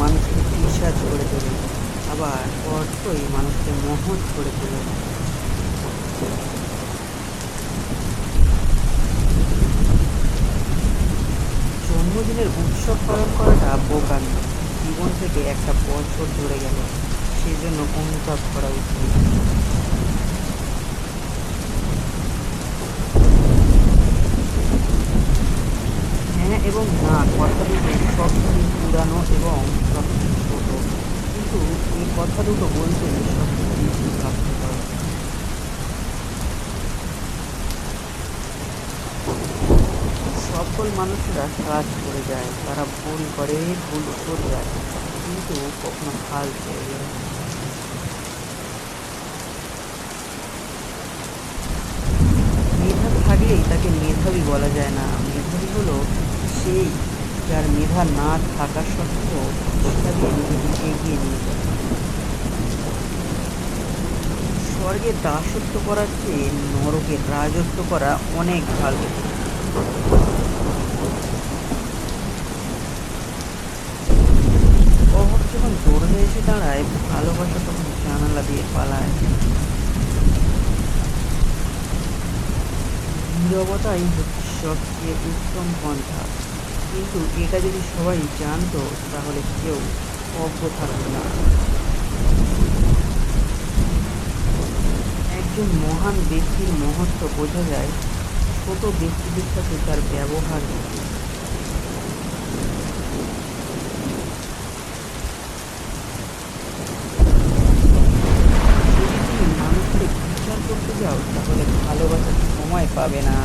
মানুষকে পিসাজ করে তোলে, আবার অর্থই মানুষকে মহৎ করে তোলে। জন্মদিনের উৎসব পালন করাটা বোকান জীবন থেকে একটা বছর ধরে গেল সেই জন্য অনুতাপ করা উচিত হ্যাঁ এবং না কথা দুটো সবচেয়ে পুরানো এবং সবচেয়ে ছোট কিন্তু এই কথা দুটো বলতে সফল মানুষরা কাজ করে যায়, তারা ভুল করে ভুল করে যায় কিন্তু কখনো হাল ছেড়ে মেধা থাকলেই তাকে মেধাবী বলা যায় না। মেধাবী হলো সেই যার মেধা না থাকা সত্ত্বেও দিয়ে নিজেকে এগিয়ে নিয়ে যায়। স্বর্গের দাসত্ব করার চেয়ে নরকের রাজত্ব করা অনেক ভালো অভাব যখন দৌড়ে এসে দাঁড়ায়, ভালোবাসা তখন জানালা দিয়ে পালায়। নীরবতাই হচ্ছে সবচেয়ে উত্তম পন্থা। কিন্তু এটা যদি সবাই জানতো, তাহলে কেউ অজ্ঞ থাকতো না। একজন মহান ব্যক্তির মহত্ব বোঝা যায়, ছোট ব্যক্তিদের সাথে তার ব্যবহার যদি মানুষকে বিচার করতে যাও তাহলে ভালোবাসার সময় পাবে না।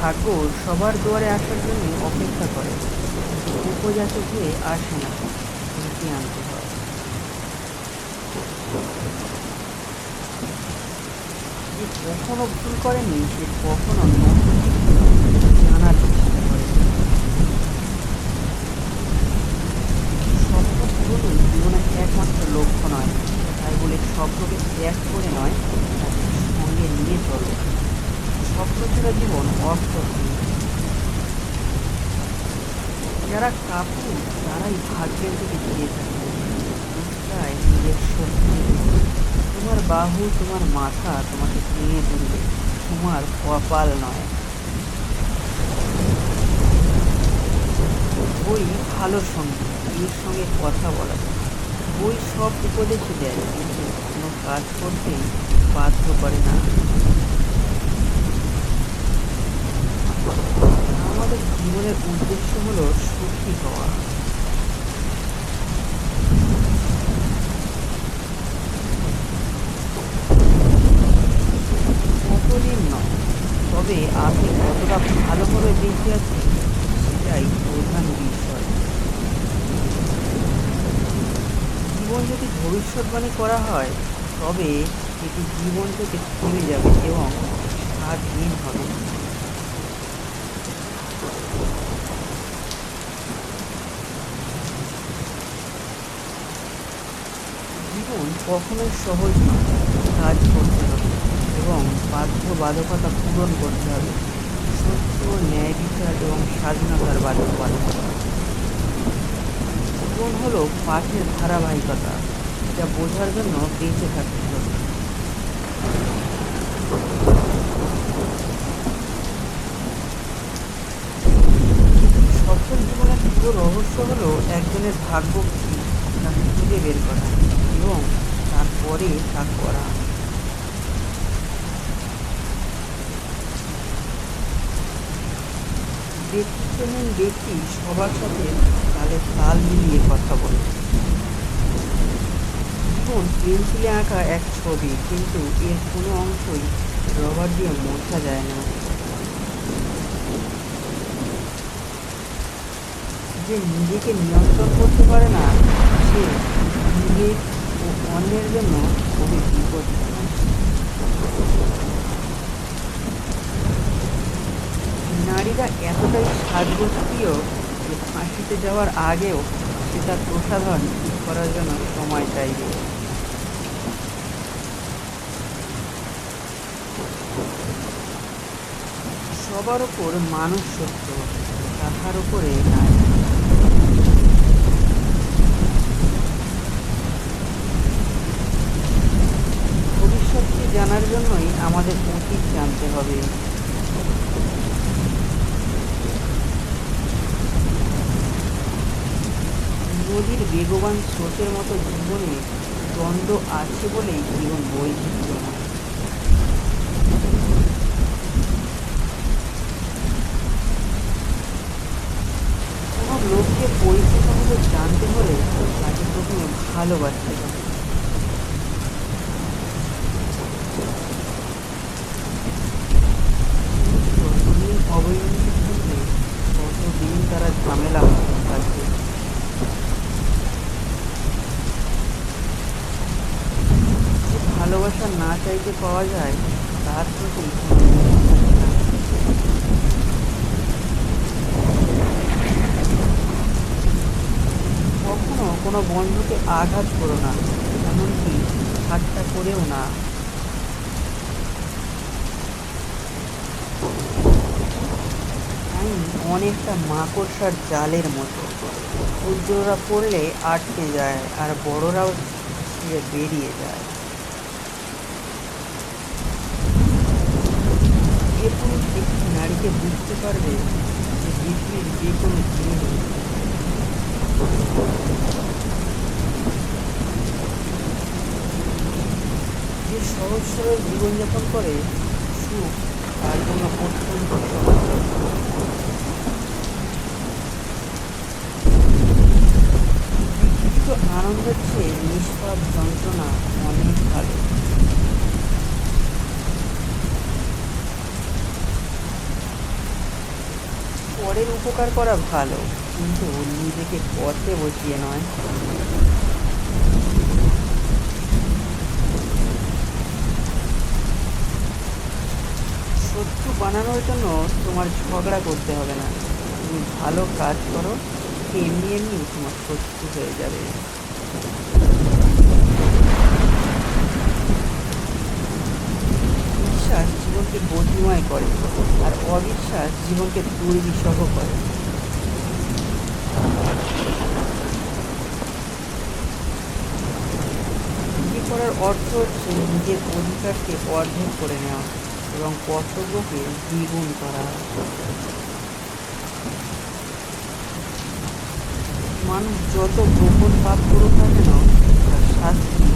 ভাগ্য সবার দুয়ারে আসার জন্য অপেক্ষা করে। উপজাত আর না নীতি আনতে হয় যে কখনো ভুল করেনি সে কখনো জানার চেষ্টা করে স্বপ্ন পূরণই জীবনের একমাত্র লক্ষ্য নয় তাই বলে স্বপ্নকে ত্যাগ করে নয় তাকে সঙ্গে নিয়ে চলো স্বপ্ন ছাড়া জীবন অর্থহীন যারা কাপু তারাই ভাগ্যের দিকে দিয়ে থাকে চাই নিজের শক্তি, তোমার বাহু, তোমার মাথা তোমাকে নিয়ে তুলবে। তোমার কপাল নয়। বই ভালো সঙ্গী, এর সঙ্গে কথা বলা। বই সব উপদেশ দেয়, কিন্তু কোনো কাজ করতেই বাধ্য করে না। আমাদের জীবনের উদ্দেশ্য হলো সুখী হওয়া কতদিন নয়? তবে আমি কতটা ভালোভাবে বেঁচে আছি সেটাই প্রধান বিষয়। জীবন যদি ভবিষ্যৎবাণী করা হয়, তবে এটি জীবন থেকে থেমে যাবে এবং স্বাধীন হবে। জীবন কখনোই সহজ নয় কাজ করতে হবে এবং বাধ্যবাধকতা পূরণ করতে হবে। সত্য, ন্যায় বিচার এবং স্বাধীনতার বাধ্যবাধকতা জীবন হলো পাঠের ধারাবাহিকতা, যা বোঝার জন্য বেঁচে থাকতে হবে। সফল জীবনের পুরো রহস্য হলো একজনের ভাগ্য কি তা খুঁজে বের করা। এবং তারপরে তা করা। ব্যক্তি সবার সাথে তালে তাল মিলিয়ে কথা বলে। জীবন পেন্সিলে আঁকা এক ছবি, কিন্তু এর কোনো অংশই রবার দিয়ে মোছা যায় না। যে নিজেকে নিয়ন্ত্রণ করতে পারে না, সে নিজে ও অন্যের জন্য খুবই বিপদ। নারীরা এতটাই সাজগোষ্ঠীয় যে ফাঁসিতে যাওয়ার আগেও সে তার প্রসাধন করার জন্য সময় চাইবে। সবার উপর মানুষ সত্য, তাহার উপরে নাই জানার জন্যই আমাদের অতীত জানতে হবে। নদীর বেগবান স্রোতের মতো জীবনে দ্বন্দ্ব আছে বলেই জীবন বৈচিত্র্যময় কোনো লোককে পরিচিতভাবে জানতে হলে তাকে প্রথমে ভালোবাসতে হবে যতদিন অবৈধ থাকবে ততদিন তারা ঝামেলা হতে থাকবে যে ভালোবাসা চাইতে পাওয়া যায়, তার প্রতি কোনো মোহ থাকে না। কখনো কোনো বন্ধুকে আঘাত করো না, এমনকি ঠাট্টা করেও না। অনেকটা মাকড়সার জালের মতো। ক্ষুদ্ররা পড়লে আটকে যায়, আর বড়রাও বেরিয়ে যায়। যে পুরুষ একটি নারীকে বুঝতে পারবে যে পৃথিবীর যে কোনো জিনিস যে সহজ সরল জীবনযাপন করে, সুখ তার জন্য অত্যন্ত আনন্দের চেয়ে নিষ্পাপ যন্ত্রণা অনেক ভালো। উপকার করা ভালো, কিন্তু নিজেকে পথে বসিয়ে নয়। শত্রু বানানোর জন্য তোমার ঝগড়া করতে হবে না। তুমি ভালো কাজ করো, এমনি এমনি তোমার শত্রু হয়ে যাবে বিশ্বাস জীবনকে গতিময় করে আর অবিশ্বাস জীবনকে দুর্বিষহ করে। করার অর্থ হচ্ছে নিজের অধিকারকে অর্ধেক করে নেওয়া এবং কর্তব্যকে দ্বিগুণ করা। মানুষ যত গোপন পাপ করুক না কেন তার শাস্তি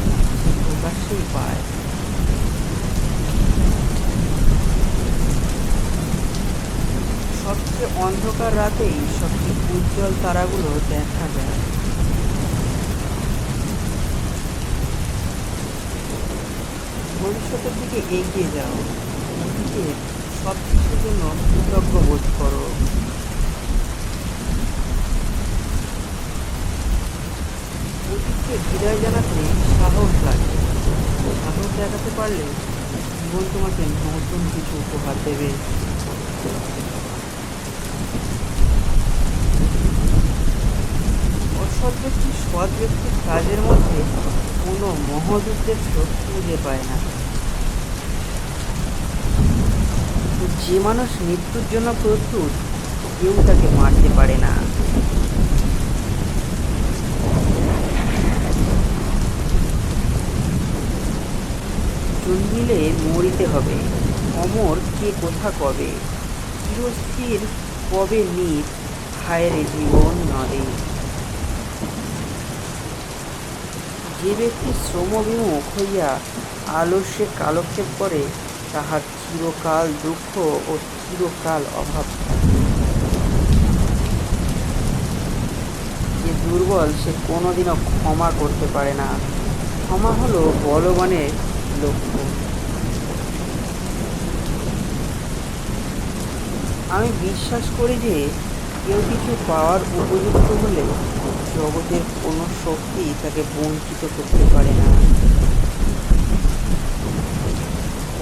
সে প্রকাশ্যেই পায় সবচেয়ে অন্ধকার রাতেই সবচেয়ে উজ্জ্বল তারাগুলো দেখা যায়। ভবিষ্যতের দিকে এগিয়ে যাও। অতীতের সব কিছুর জন্য কৃতজ্ঞ বোধ করো। অতীতকে বিদায় জানাতে সাহস লাগে। সাহস দেখাতে পারলে জীবন তোমাকে নতুন কিছু উপহার দেবে। ব্যক্তি সৎ ব্যক্তির কাজের মধ্যে কোনো মহৎ উদ্দেশ্য খুঁজে পায় না। যে মানুষ মৃত্যুর জন্য প্রস্তুত, কেউ তাকে মারতে পারে না। জন্মিলে মরিতে হবে। অমর কে কোথা কবে? চিরস্থির কবে নিত হায়রে জীবন নদে। যে ব্যক্তি শ্রমবিমুখ হইয়া আলস্যে কালক্ষেপ করে, তাহার চিরকাল দুঃখ ও চিরকাল অভাব যে দুর্বল সে কোনোদিনও ক্ষমা করতে পারে না। ক্ষমা হলো বলবানের লক্ষ্য। আমি বিশ্বাস করি যে, কেউ কিছু পাওয়ার উপযুক্ত হলে জগতের কোনো শক্তি তাকে বঞ্চিত করতে পারে না।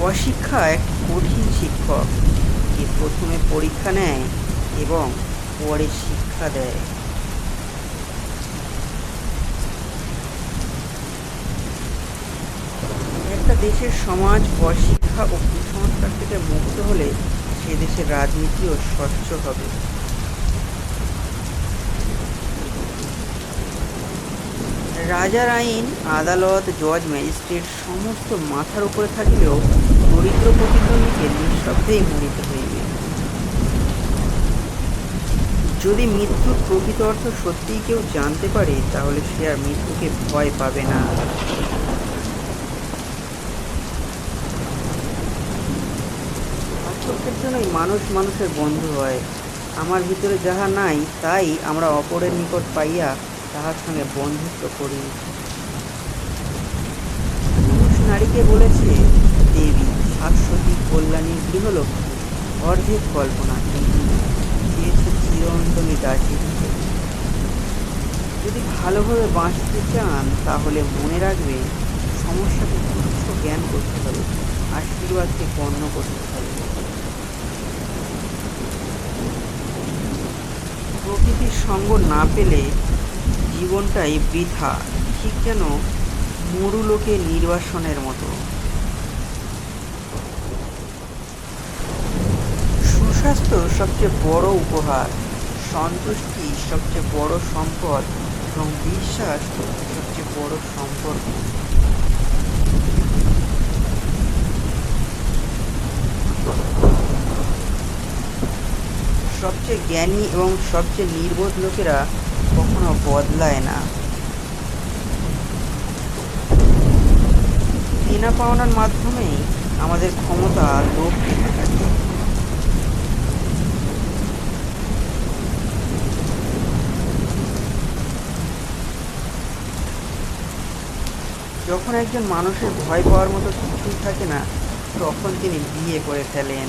অশিক্ষা এক কঠিন শিক্ষক। যে প্রথমে পরীক্ষা নেয় এবং পরে শিক্ষা দেয়। একটা দেশের সমাজ অশিক্ষা ও কুসংস্কার থেকে মুক্ত হলে সে দেশের রাজনীতিও স্বচ্ছ হবে। রাজার আইন, আদালত, জজ, ম্যাজিস্ট্রেট সমস্ত মাথার উপরে থাকলেও দরিদ্র প্রতিদ্বন্দ্বীকে নিঃশব্দেই মরিতে হইবে। যদি মৃত্যুর প্রকৃত অর্থ সত্যিই কেউ জানতে পারে, তাহলে সে আর মৃত্যুকে ভয় পাবে না। জন্যই মানুষ মানুষের বন্ধু হয়। আমার ভিতরে যাহা নাই, তাই আমরা অপরের নিকট পাইয়া তাহার সঙ্গে বন্ধুত্ব করি। পুরুষ নারীকে বলেছে, দেবী, শাশ্বতী কল্যাণী গৃহলক্ষ্মী, অর্ধেক কল্পনা কিন্তু দিয়েছে চিরন্তনী দাসী যদি ভালোভাবে বাঁচতে চান, তাহলে মনে রাখবে, সমস্যাকে তুচ্ছ জ্ঞান করতে হবে, আশীর্বাদকে গণ্য করতে হবে। প্রকৃতির সঙ্গ না পেলে জীবনটাই বৃথা, ঠিক যেন মরুলোকে নির্বাসনের মতো। সুস্বাস্থ্য সবচেয়ে বড় উপহার, সন্তুষ্টি সবচেয়ে বড় সম্পদ, এবং বিশ্বাস সবচেয়ে বড় সম্পর্ক। সবচেয়ে জ্ঞানী এবং সবচেয়ে নির্বোধ লোকেরা কখনো বদলায় না। দেনা পাওনার মাধ্যমেই আমাদের ক্ষমতা থাকে। যখন একজন মানুষের ভয় পাওয়ার মতো কিছুই থাকে না, তখন তিনি বিয়ে করে ফেলেন।